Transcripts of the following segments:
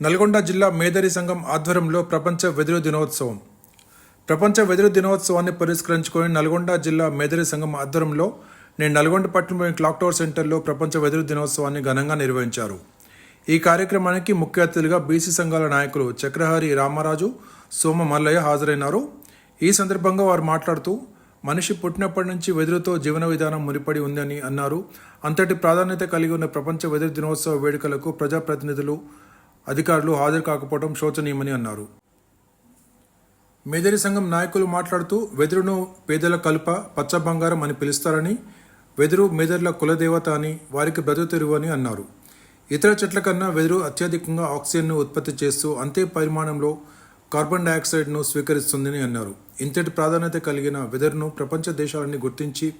నల్గొండ జిల్లా మేదరి సంఘం ఆధ్వర్యంలో ప్రపంచ వెదురు దినోత్సవం. ప్రపంచ వెదురు దినోత్సవాన్ని పురస్కరించుకొని నల్గొండ జిల్లా మేదరి సంఘం ఆధ్వర్యంలో నేను నల్గొండ పట్టణంలోని క్లాక్ టవర్ సెంటర్లో ప్రపంచ వెదురు దినోత్సవాన్ని ఘనంగా నిర్వహించారు. ఈ కార్యక్రమానికి ముఖ్య అతిథులుగా బీసీ సంఘాల నాయకులు చక్రహరి రామరాజు సోమ మల్లయ్య హాజరైనారు. ఈ సందర్భంగా వారు మాట్లాడుతూ మనిషి పుట్టినప్పటి నుంచి వెదురుతో జీవన విధానం ముడిపడి ఉందని అన్నారు. అంతటి ప్రాధాన్యత కలిగి ఉన్న ప్రపంచ వెదురు దినోత్సవ వేడుకలకు ప్రజాప్రతినిధులు అధికారులు హాజరు కాకపోవడం శోచనీయమని అన్నారు. మేదరి సంఘం నాయకులు మాట్లాడుతూ వెదురును పేదల కలుప పచ్చ బంగారం అని పిలుస్తారని వెదురు మేదర్ల కులదేవత అని వారికి బ్రతుకు అని అన్నారు. ఇతర చెట్ల కన్నా వెదురు అత్యధికంగా ఆక్సిజన్ను ఉత్పత్తి చేస్తూ అంతే పరిమాణంలో కార్బన్ డయాక్సైడ్ను స్వీకరిస్తుందని అన్నారు. ఇంతటి ప్రాధాన్యత కలిగిన వెదురును ప్రపంచ దేశాలన్నీ గుర్తించి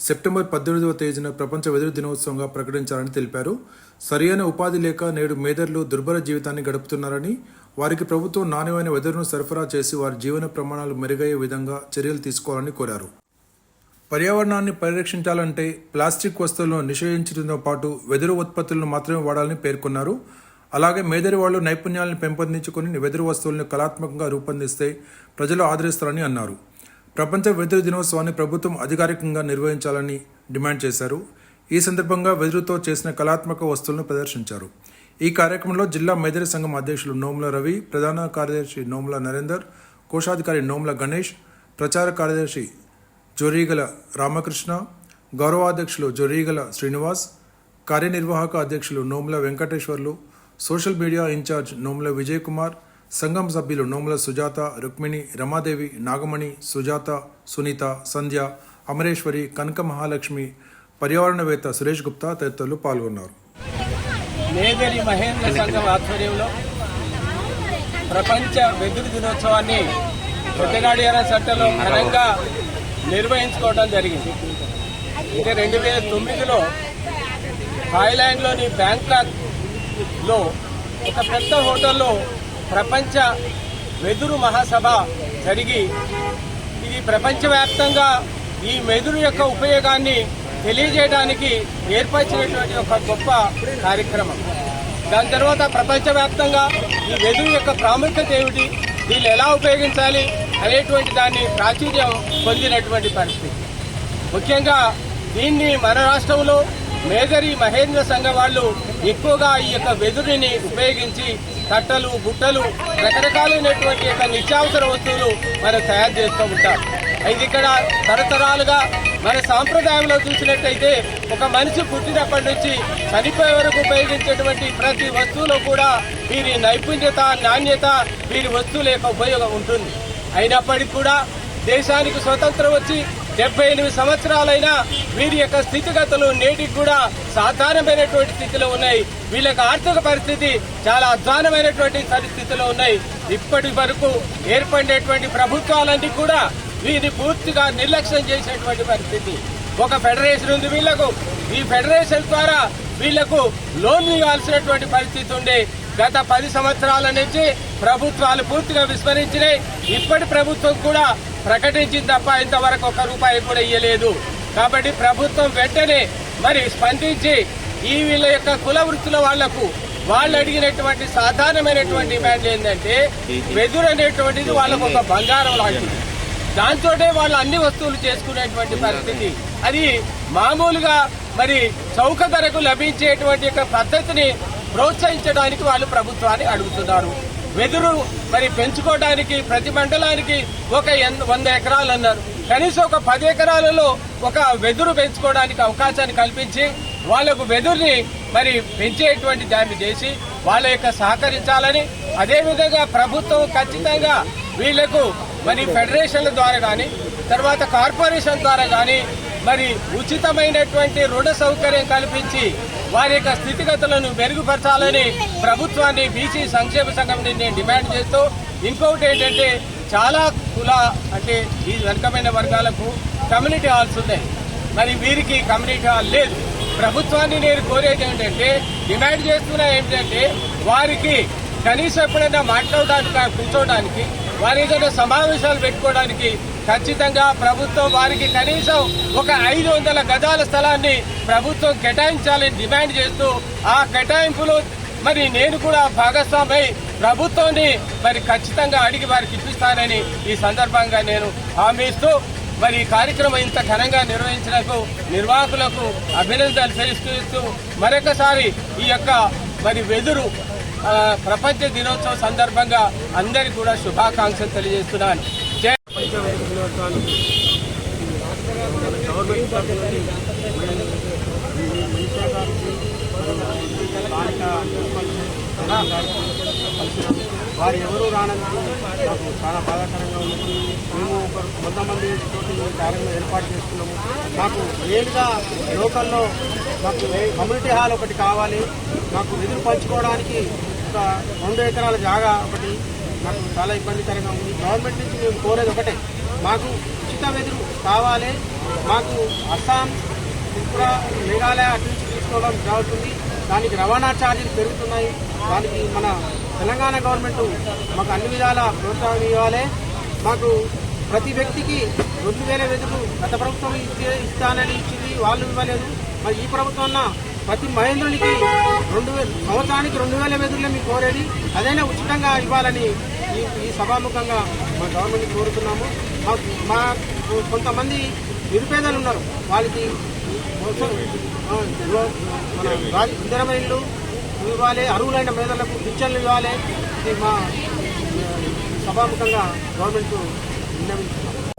సెప్టెంబర్ పద్దెనిమిదవ తేదీన ప్రపంచ వెదురు దినోత్సవంగా ప్రకటించాలని తెలిపారు. సరియైన ఉపాధి లేక నేడు మేదర్లు దుర్భర జీవితాన్ని గడుపుతున్నారని వారికి ప్రభుత్వం నాణ్యమైన వెదురును సరఫరా చేసి వారి జీవన ప్రమాణాలు మెరుగయ్యే విధంగా చర్యలు తీసుకోవాలని కోరారు. పర్యావరణాన్ని పరిరక్షించాలంటే ప్లాస్టిక్ వస్తువులను నిషేధించడంతో పాటు వెదురు ఉత్పత్తులను మాత్రమే వాడాలని పేర్కొన్నారు. అలాగే మేదరి వాళ్ళు నైపుణ్యాలను పెంపొందించుకుని వెదురు వస్తువులను కళాత్మకంగా రూపొందిస్తే ప్రజలు ఆదరిస్తారని అన్నారు. ప్రపంచ వెదురు దినోత్సవాన్ని ప్రభుత్వం అధికారికంగా నిర్వహించాలని డిమాండ్ చేశారు. ఈ సందర్భంగా వెదురుతో చేసిన కళాత్మక వస్తువులను ప్రదర్శించారు. ఈ కార్యక్రమంలో జిల్లా మైదరి సంఘం అధ్యక్షులు నోముల రవి ప్రధాన కార్యదర్శి నోముల నరేందర్ కోశాధికారి నోముల గణేష్ ప్రచార కార్యదర్శి జొరీగల రామకృష్ణ గౌరవాధ్యక్షులు జొరీగల శ్రీనివాస్ కార్యనిర్వాహక అధ్యక్షులు Nomula Venkateshwarlu social media incharge Nomula Vijay Kumar సంఘం సభ్యులు నోముల సుజాత రుక్మిణి రమాదేవి నాగమణి సుజాత సునీత సంధ్య అమరేశ్వరి కనక మహాలక్ష్మి పర్యావరణవేత్త సురేష్ గుప్తా తదితరులు పాల్గొన్నారు. మేదరి మహేంద్ర సంఘం ఆధ్వర్యంలో ప్రపంచ వెదురు దినోత్సవాన్ని కొత్తగాడియాల సెంటర్లో ఘనంగా నిర్వహించుకోవడం జరిగింది. ఇది రెండు వేల తొమ్మిదిలో థాయిలాండ్లోని బ్యాంకాక్లో ఒక పెద్ద హోటల్లో ప్రపంచ వెదురు మహాసభ జరిగి ఇది ప్రపంచవ్యాప్తంగా ఈ మెదురు యొక్క ఉపయోగాన్ని తెలియజేయడానికి ఏర్పరిచినటువంటి ఒక గొప్ప కార్యక్రమం. దాని తర్వాత ప్రపంచవ్యాప్తంగా ఈ వెదురు యొక్క ప్రాముఖ్యత ఏమిటి? దీన్ని ఎలా ఉపయోగించాలి? అనేటువంటి దాన్ని ప్రాచుర్యం పొందినటువంటి పరిస్థితి. ముఖ్యంగా దీన్ని మన రాష్ట్రంలో మేదరి మహేంద్ర సంఘ వాళ్ళు ఎక్కువగా ఈ యొక్క వెదురుని ఉపయోగించి తట్టలు బుట్టలు రకరకాలైనటువంటి యొక్క నిత్యావసర వస్తువులు మనం తయారు చేస్తూ ఉంటారు అయితే ఇక్కడ తరతరాలుగా మన సాంప్రదాయంలో చూసినట్టయితే ఒక మనిషి పుట్టినప్పటి నుంచి చనిపోయే వరకు ఉపయోగించేటువంటి ప్రతి వస్తువులో కూడా వీరి నైపుణ్యత నాణ్యత వీరి వస్తువుల యొక్క ఉపయోగం ఉంటుంది. అయినప్పటికీ కూడా దేశానికి స్వతంత్రం వచ్చి డెబ్బై ఎనిమిది సంవత్సరాలైన వీరి యొక్క స్థితిగతులు నేటికి కూడా సాధారణమైనటువంటి స్థితిలో ఉన్నాయి. వీళ్ళ ఆర్థిక పరిస్థితి చాలా అధ్వానమైనటువంటి పరిస్థితిలో ఉన్నాయి. ఇప్పటి వరకు ఏర్పడినటువంటి ప్రభుత్వాలన్నీ కూడా వీరిని పూర్తిగా నిర్లక్ష్యం చేసేటువంటి పరిస్థితి. ఒక ఫెడరేషన్ ఉంది వీళ్ళకు ఈ ఫెడరేషన్ ద్వారా వీళ్ళకు లోన్ ఇవ్వాల్సినటువంటి పరిస్థితి ఉండే. గత పది సంవత్సరాల నుంచి ప్రభుత్వాలు పూర్తిగా విస్మరించినాయి. ఇప్పటి ప్రభుత్వం కూడా ప్రకటించింది తప్ప ఇంతవరకు ఒక రూపాయి కూడా ఇయ్యలేదు. కాబట్టి ప్రభుత్వం వెంటనే మరి స్పందించి ఈ వీళ్ళ యొక్క కుల వృత్తుల వాళ్ళకు వాళ్ళు అడిగినటువంటి సాధారణమైనటువంటి డిమాండ్ ఏంటంటే వెదురు అనేటువంటిది వాళ్ళకు ఒక బంగారం లాంటిది. దాంతోటే వాళ్ళు అన్ని వస్తువులు చేసుకునేటువంటి పరిస్థితి. అది మామూలుగా మరి చౌక ధరకు లభించేటువంటి యొక్క పద్ధతిని ప్రోత్సహించడానికి వాళ్ళు ప్రభుత్వాన్ని అడుగుతున్నారు. వెదురు మరి పెంచుకోవడానికి ప్రతి మండలానికి ఒక ఎన్- వంద ఎకరాలు అన్నారు. కనీసం ఒక పది ఎకరాలలో ఒక వెదురు పెంచుకోవడానికి అవకాశాన్ని కల్పించి వాళ్ళకు వెదురుని మరి పెంచేటువంటి దాన్ని చేసి వాళ్ళ యొక్క సహకరించాలని అదేవిధంగా ప్రభుత్వం ఖచ్చితంగా వీళ్ళకు మరి ఫెడరేషన్ల ద్వారా కానీ తర్వాత కార్పొరేషన్ ద్వారా కానీ మరి ఉచితమైనటువంటి రుణ సౌకర్యం కల్పించి వారి యొక్క స్థితిగతులను మెరుగుపరచాలని ప్రభుత్వాన్ని బీసీ సంక్షేమ సంఘం నుండి నేను డిమాండ్ చేస్తూ ఇంకొకటి ఏంటంటే చాలా కుల అంటే ఈ వెనుకమైన వర్గాలకు కమ్యూనిటీ హాల్స్ ఉన్నాయి. మరి వీరికి కమ్యూనిటీ హాల్ లేదు. ప్రభుత్వాన్ని నేను కోరేది ఏంటంటే డిమాండ్ చేస్తున్నా ఏంటంటే వారికి కనీసం ఎప్పుడైనా మాట్లాడడానికి కూర్చోవడానికి వారి ఏదైనా సమావేశాలు పెట్టుకోవడానికి ఖచ్చితంగా ప్రభుత్వం వారికి కనీసం ఒక ఐదు వందల గజాల స్థలాన్ని ప్రభుత్వం కేటాయించాలని డిమాండ్ చేస్తూ ఆ కేటాయింపులు మరి నేను కూడా భాగస్వామై ప్రభుత్వాన్ని మరి ఖచ్చితంగా అడిగి వారికి ఇప్పిస్తానని ఈ సందర్భంగా నేను హామీ ఇస్తూ మరి ఈ కార్యక్రమం ఇంత ఘనంగా నిర్వహించినకు నిర్వాహకులకు అభినందనలు తెలుస్తూ మరొకసారి ఈ యొక్క మరి వెదురు ప్రపంచ దినోత్సవం సందర్భంగా అందరికీ కూడా శుభాకాంక్షలు తెలియజేస్తున్నాను. గవర్నమెంట్ తరఫు నుండి మినిస్టర్ గారికి స్థానిక గారికి వారు ఎవరు రానందుకు నాకు చాలా బాధాకరంగా ఉంది మేము ఒక వంద మంది తోటి కార్యక్రమం ఏర్పాటు చేసుకున్నాము మాకు మెయిన్గా లోకల్లో మాకు కమ్యూనిటీ హాల్ ఒకటి కావాలి మాకు నిధులు పంచుకోవడానికి ఒక రెండు ఎకరాల జాగా ఒకటి మాకు చాలా ఇబ్బందికరంగా ఉంది. గవర్నమెంట్ నుంచి మేము కోరేది ఒకటే మాకు ఉచిత వెదురు కావాలి. మాకు అస్సాం త్రిపుర మేఘాలయ అటు నుంచి తీసుకోవడం జరుగుతుంది. దానికి రవాణా ఛార్జీలు పెరుగుతున్నాయి. దానికి మన తెలంగాణ గవర్నమెంట్ మాకు అన్ని విధాల ప్రోత్సాహం ఇవ్వాలి. మాకు ప్రతి వ్యక్తికి రెండు వేల వెదురు గత ప్రభుత్వం ఇచ్చే ఇస్తానని ఇచ్చింది వాళ్ళు ఇవ్వలేదు. మరి ఈ ప్రభుత్వం ప్రతి మహేంద్రునికి రెండు సంవత్సరానికి రెండు వేల వెదురులే మీకు కోరేది. అదైనా ఉచితంగా ఇవ్వాలని ఈ ఈ సభాముఖంగా మా గవర్నమెంట్ కోరుతున్నాము. మా కొంతమంది నిరుపేదలు ఉన్నారు. వాళ్ళకి మన ఇందిరమ ఇళ్ళు ఇవ్వాలి. అరువులైన పేదలకు పింఛన్లు ఇవ్వాలి. ఇది మా సభాముఖంగా గవర్నమెంట్ విన్నవించున్నాం